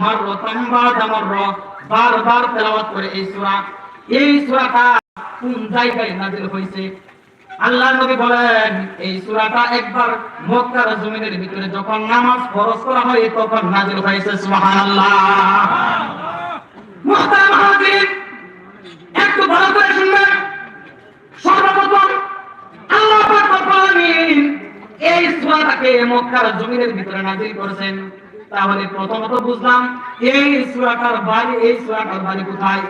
মাররাতান বাদা মাররা বারবার তেলাওয়াত করে এই সূরা। এই সূরাটা কোন জায়গায় নাযিল হয়েছে? আল্লাহ নবী বলেন, এই সূরাটা একবার মক্কার জমিনের যখন নামাজ ফরজ করা হয়, তখন নাযিল হয়েছে, সুবহানাল্লাহ। মুহতারাম হাজির একটু সর্বপ্রথম, আল্লাহ এই সূরাটাকে মক্কার জমিনের ভিতরে নাযিল করেছেন। তাহলে প্রথমত বুঝলাম, এই সূরাটার বাড়ি, এই সূরাটার বাড়ি কোথায়?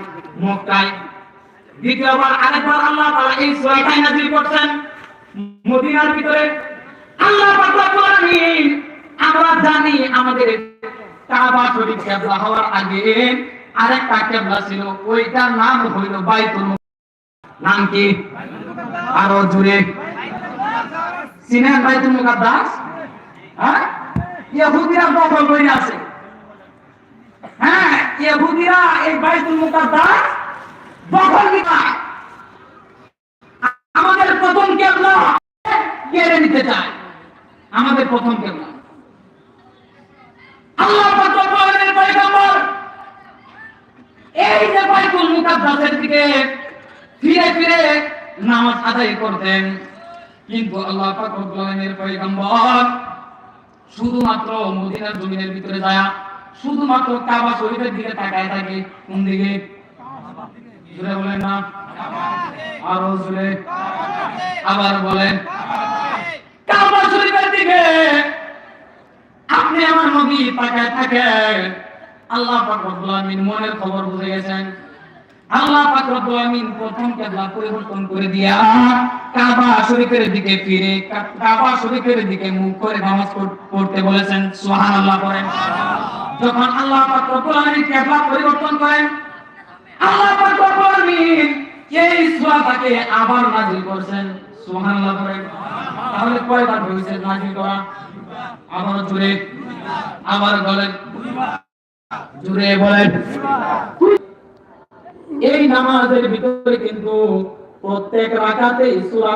মক্কায়। দ্বিতীয়বার আরেকবার আল্লাহ তাআলা এই সূরাটাই নাযিল করছেন মদিনার ভিতরে। আল্লাহ পাক রব্বুল আমরা জানি আমাদের কাবা শরীফ কিবলা হওয়ার আগে আরেকটা কিবলা ছিল, ওইটার নাম হইল বাইতুল নাম কি? আরও জুড়ে সিনেন বাইতুল মুকাদ্দাস? হ্যাঁ? ইহুদিরা দখল করে আছে। হ্যাঁ ইহুদিরা এই বাইতুল মুকাদ্দাস দখল নিতে আমাদের প্রথম কেবলা কেড়ে নিতে চায়। আমাদের প্রথম কেবলা আল্লাহ? পয়গম্বর। এই যে বাইতুল মুকাদ্দাসের দিকে ফিরে ফিরে নামাজ আদায় করতেন, কিন্তু আল্লাহ পাক পয়গম্বর শুধুমাত্র মদিনার জমিনের ভিতরে যায়, শুধুমাত্র কাবা শরীফের দিকে তাকায় থাকে, কোন দিকে? জুড়ে বলেন না। আরও জুড়ে আবার বলেন, কাবা শরীফের দিকে আপনি আমার নবী তাকায় থাকেন। আল্লাহ পাক রব্বুল আলামিন মনের খবর বুঝে গেছেন। আল্লাহ পাক আলামিন প্রথম পরিবর্তন করে দিয়া কাবা শরীফের দিকে ফিরে, কাবা শরীফের দিকে মুখ করে নামাজ পড়তে বলেছেন। পড়েন। যখন আল্লাহ কিবলা পরিবর্তন করেন, আল্লাহ আলামিন এই আবার পড়েন। তাহলে কয়বার হয়েছে করা? আবার জুড়ে আবার বলেন। বলেন। এই নামাজের ভিতরে কিন্তু প্রত্যেক রাখাতে সূরা